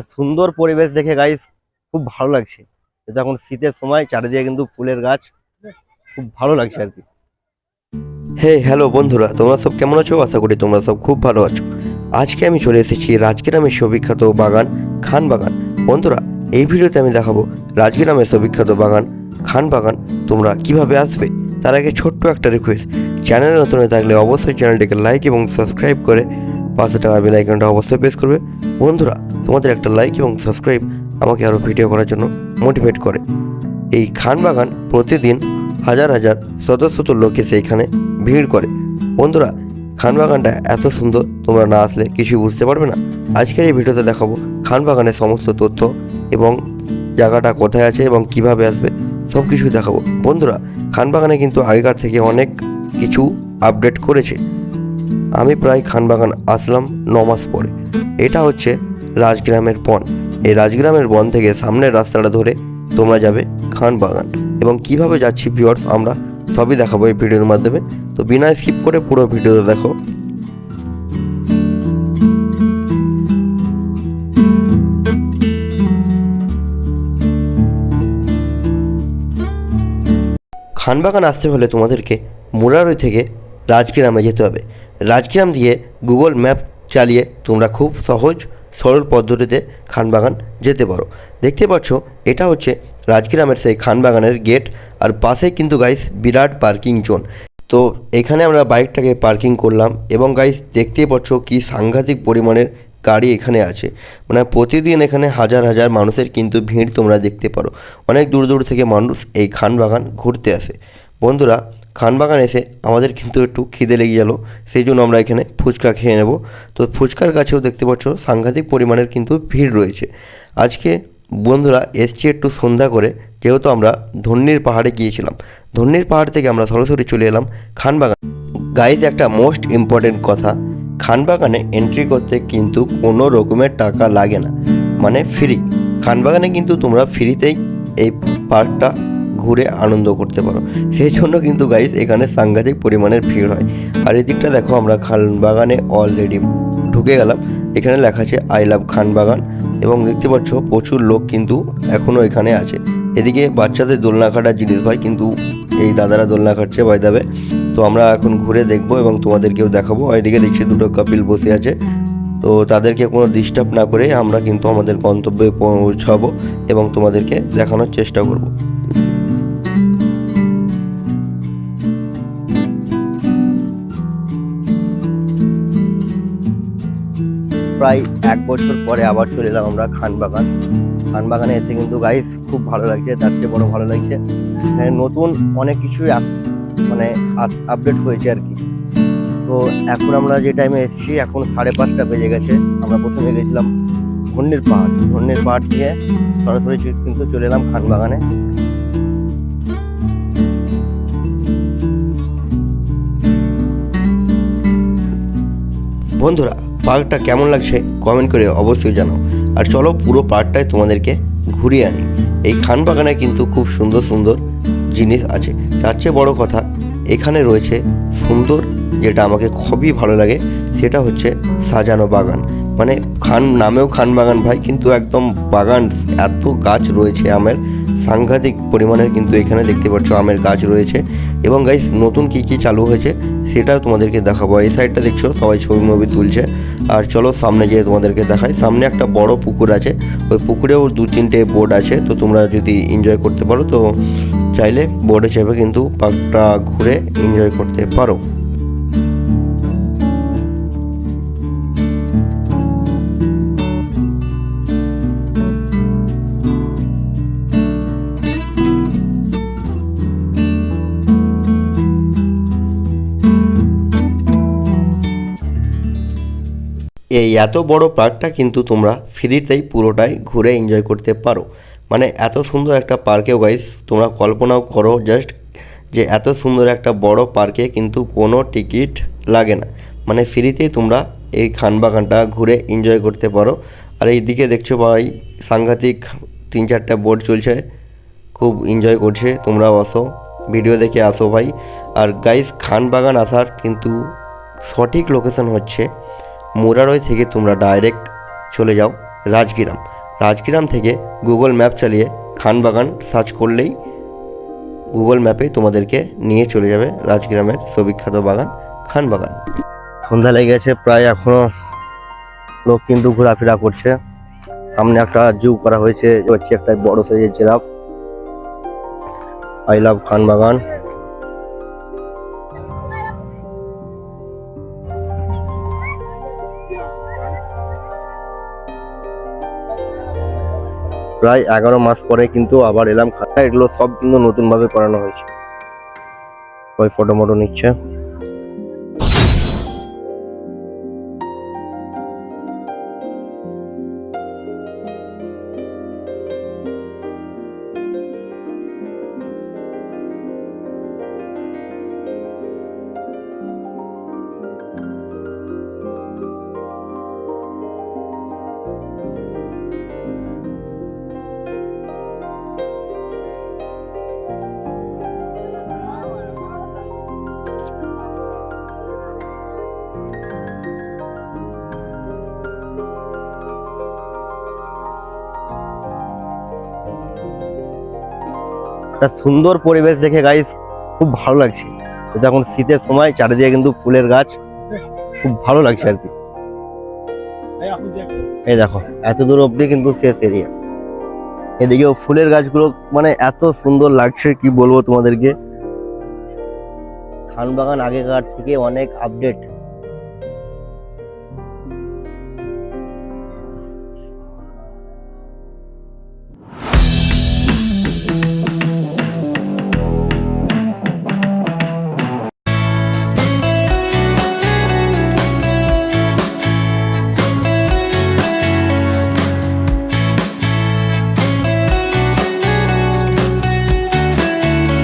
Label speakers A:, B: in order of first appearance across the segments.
A: সুন্দর পরিবেশ দেখে গাইস খুব ভালো লাগছে। এটা এখন শীতের সময়, চারিদিকে কিন্তু ফুলের গাছ। খুব ভালো লাগছে আর কি। হে হ্যালো বন্ধুরা, তোমরা সব কেমন আছো? আশা করি তোমরা সব খুব ভালো আছো। আজকে আমি চলে এসেছি রাজগ্রামের সুবিখ্যাত বাগান, খান বাগান। বন্ধুরা, এই ভিডিওতে আমি দেখাবো রাজগ্রামের সুবিখ্যাত বাগান, খান বাগান। তোমরা কীভাবে আসবে? তার আগে ছোট্ট একটা রিকোয়েস্ট চ্যানেলে নতুন হয়ে থাকলে অবশ্যই চ্যানেলটিকে লাইক এবং সাবস্ক্রাইব করে পাশে টাকা বেল আইকনটা অবশ্যই প্রেস করবে। বন্ধুরা, তোমাদের একটা লাইক এবং সাবস্ক্রাইব আমাকে আরও ভিডিও করার জন্য মোটিভেট করে। এই খান বাগান প্রতিদিন হাজার হাজার শত শত লোক এসে এখানে ভিড় করে। বন্ধুরা, খান বাগানটা এত সুন্দর, তোমরা না আসলে কিছুই বুঝতে পারবে না। আজকের এই ভিডিওতে দেখাবো খান বাগানের সমস্ত তথ্য এবং জায়গাটা কোথায় আছে এবং কীভাবে আসবে সব কিছু দেখাবো। বন্ধুরা, খান বাগানে কিন্তু আগেকার থেকে অনেক কিছু আপডেট করেছে। আমি প্রায় খানবাগান আসলাম ন মাস পরে। এটা হচ্ছে রাজগ্রামের বন। এই রাজগ্রামের বন থেকে সামনের রাস্তাটা ধরে তোমরা যাবে খান বাগান এবং কীভাবে যাচ্ছি ভিউয়ার্স আমরা সবই দেখাবো এই ভিডিওর মাধ্যমে। তো বিনা স্কিপ করে পুরো ভিডিওটা দেখো। খানবাগান আসতে হলে তোমাদেরকে মুরারই থেকে রাজগ্রামে যেতে হবে। রাজগ্রাম দিয়ে গুগল ম্যাপ চালিয়ে তোমরা খুব সহজ, সরল পদ্ধতিতে খানবাগান যেতে পারো। দেখতে পাচ্ছ, এটা হচ্ছে রাজগ্রামের সেই খানবাগানের গেট আর পাশে কিন্তু গাইস বিরাট পার্কিং জোন তো এখানে আমরা বাইকটাকে পার্কিং করলাম এবং গাইস দেখতেই পাচ্ছ কি সাংঘাতিক পরিমাণের গাড়ি এখানে আছে। মানে প্রতিদিন এখানে হাজার হাজার মানুষের কিন্তু ভিড় তোমরা দেখতে পারো। অনেক দূর দূর থেকে মানুষ এই খানবাগান ঘুরতে আসে। বন্ধুরা খানবাগান এসে আমাদের কিন্তু একটু খিদে লেগে গেল, সেই জন্য আমরা এখানে ফুচকা খেয়ে নেব। তো ফুচকার কাছেও দেখতে পাচ্ছ, সাংঘাতিক পরিমাণের কিন্তু ভিড় রয়েছে। আজকে বন্ধুরা এসছি একটু সন্ধ্যা করে, যেহেতু আমরা ধন্যীর পাহাড়ে গিয়েছিলাম। ধন্যীর পাহাড় থেকে আমরা সরাসরি চলে এলাম খানবাগান। গাইজ একটা মোস্ট ইম্পর্টেন্ট কথা, খানবাগানে এন্ট্রি করতে কিন্তু কোনো রকমের টাকা লাগে না মানে ফ্রি খানবাগানে কিন্তু তোমরা ফ্রিতেই এই পার্কটা ঘুরে আনন্দ করতে পারো। সেই জন্য কিন্তু গাইস এখানে সাংঘাতিক পরিমাণের ভিড় হয়। আর এদিকটা দেখো আমরা খানবাগানে অলরেডি ঢুকে গেলাম। এখানে লেখা আছে আই লাভ খানবাগান এবং দেখতে পাচ্ছ প্রচুর লোক কিন্তু এখনও এখানে আছে। এদিকে বাচ্চাদের দোলনা কাটার জিনিস ভাই, কিন্তু এই দাদারা দোলনা কাটছে বাই দাবে তো আমরা এখন ঘুরে দেখব এবং তোমাদেরকেও দেখাবো। এদিকে দেখছি দুটো কাপিল বসে আছে। তো তাদেরকে কোনো ডিস্টার্ব না করে আমরা কিন্তু আমাদের গন্তব্যে পৌঁছাবো এবং তোমাদেরকে দেখানোর চেষ্টা করব। প্রায় এক বছর পরে আবার চলে এলাম আমরা খানবাগান। খানবাগানে এসে কিন্তু গাইস খুব ভালো লাগছে, তার চেয়ে বড় ভালো লাগছে। নতুন অনেক কিছুই মানে আপডেট হয়েছে আর কি। তো এখন আমরা যে টাইমে এসেছি, এখন সাড়ে পাঁচটা বেজে গেছে। আমরা প্রথমে গেছিলাম ধন্যের পাহাড়। ধন্যের পাহাড় দিয়ে সরাসরি কিন্তু চলে এলাম খানবাগানে। বন্ধুরা পার্কটা কেমন লাগছে কমেন্ট করে অবশ্যই জানাও। আর চলো পুরো পার্কটাই তোমাদেরকে ঘুরিয়ে আনি। এই খান বাগানে কিন্তু খুব সুন্দর সুন্দর জিনিস আছে। তার চেয়ে বড় কথা, এখানে রয়েছে সুন্দর যেটা আমাকে খুবই ভালো লাগে, সেটা হচ্ছে সাজানো বাগান। মানে খান, নামেও খান বাগান ভাই, কিন্তু একদম বাগান, এত গাছ রয়েছে আমের। সাংঘাতিক পরিমাণের কিন্তু এখানে দেখতে পাচ্ছ আমের গাছ রয়েছে। এবং গাইস নতুন কি কি চালু হয়েছে সেটাও তোমাদেরকে দেখাবো। এই সাইডটা দেখছ, সবাই ছবি মবি তুলছে। আর চলো সামনে গিয়ে তোমাদেরকে দেখাই। সামনে একটা বড় পুকুর আছে। ওই পুকুরেও দু তিনটে বোর্ড আছে। তো তোমরা যদি এনজয় করতে পারো, তো চাইলে বোর্ডে চেপে কিন্তু পার্কটা ঘুরে এনজয় করতে পারো। এই এত বড় পার্কটা কিন্তু তোমরা ফ্রিতেই পুরোটাই ঘুরে এনজয় করতে পারো। মানে এত সুন্দর একটা পার্কেও গাইস তোমরা কল্পনাও করো জাস্ট যে এত সুন্দর একটা বড় পার্কে কিন্তু কোনো টিকিট লাগে না। মানে ফ্রিতেই তোমরা এই খানবাগানটা ঘুরে এনজয় করতে পারো। আর এইদিকে দেখছ ভাই, সাংঘাতিক তিন চারটা বোর্ড চলছে, খুব এনজয় করছে, তোমরাও আসো ভিডিও দেখে আসো ভাই। আর গাইস খানবাগান আসার কিন্তু সঠিক লোকেশন হচ্ছে মুরারই থেকে তোমরা ডাইরেক্ট চলে যাও
B: রাজগ্রাম। রাজগ্রাম থেকে গুগল ম্যাপ চালিয়ে খানবাগান সার্চ করলেই গুগল ম্যাপে তোমাদেরকে নিয়ে চলে যাবে রাজগ্রামের সুবিখ্যাত বাগান খানবাগান সন্ধ্যা লেগে গেছে, প্রায় এখনও লোক কিন্তু ঘোরাফেরা করছে। সামনে একটা জু করা হয়েছে হচ্ছে একটা বড় সাইজের জেরাফ আই লাভ খানবাগান প্রায় এগারো মাস পরে কিন্তু আবার এলাম খাতা এগুলো সব কিন্তু নতুন ভাবে করানো হয়েছে। ওই ফটো মটো নিচ্ছে। একটা সুন্দর পরিবেশ দেখে গাইস খুব ভালো লাগছে। এটা এখন শীতের সময়, চারিদিকে কিন্তু ফুলের গাছ। খুব ভালো লাগছে আর কি। এই দেখো, এত দূর অবধি কিন্তু শেষ এরিয়া এদিকেও ফুলের গাছগুলো মানে এত সুন্দর লাগছে, কি বলব তোমাদেরকে। খানবাগান আগেকার থেকে অনেক আপডেট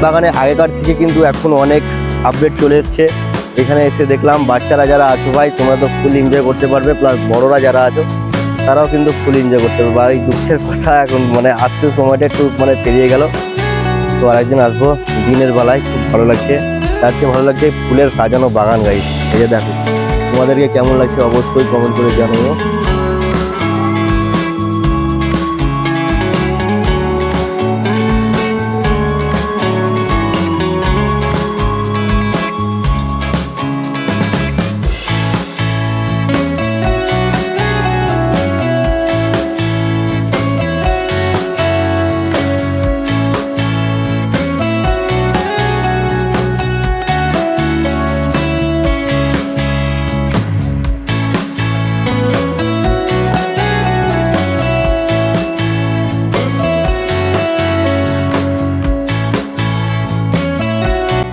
B: বাগানে আগেকার থেকে কিন্তু এখন অনেক আপডেট চলে এসছে। এখানে এসে দেখলাম বাচ্চারা যারা আছো ভাই, তোমরা তো ফুল এনজয় করতে পারবে প্লাস বড়রা যারা আছো, তারাও কিন্তু ফুল এনজয় করতে পারবে। আর এই দুঃখের কথা এখন মানে আসতে সময়টা একটু মানে পেরিয়ে গেল। তো আরেকদিন আসব, দিনের বেলায়, খুব ভালো লাগছে। তার চেয়ে ভালো লাগছে ফুলের সাজানো বাগান গাই এই যে দেখো, তোমাদেরকে কেমন লাগছে অবশ্যই কমেন্ট করে জানিও।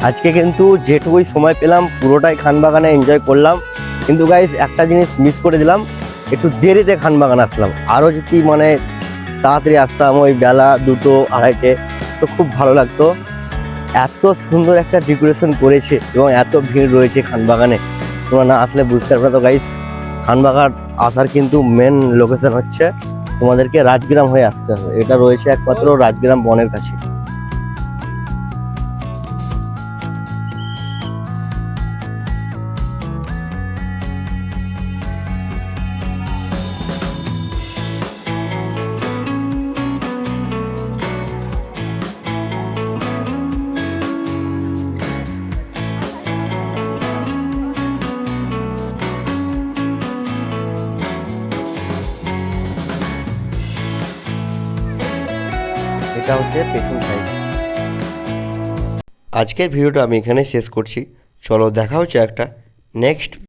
B: আজকে কিন্তু যেটুকুই সময় পেলাম, পুরোটাই খানবাগানে এনজয় করলাম। কিন্তু গাইস একটা জিনিস মিস করে দিলাম, একটু দেরিতে খানবাগান আসলাম। আরও যদি মানে তাড়াতাড়ি আসতাম ওই বেলা দুটো, আড়াইটে, তো খুব ভালো লাগতো। এত সুন্দর একটা ডেকোরেশন করেছে এবং এত ভিড় রয়েছে খানবাগানে। তোমরা না আসলে বুঝতে পারবে তো গাইস খানবাগান আসার কিন্তু মেন লোকেশন হচ্ছে তোমাদেরকে রাজগ্রাম হয়ে আসতে হবে। এটা রয়েছে একমাত্র রাজগ্রাম বনের কাছে। এটা হচ্ছে পেছন সাইড আজকের ভিডিওটা আমি এখানে শেষ করছি। চলো দেখা হচ্ছে একটা নেক্সট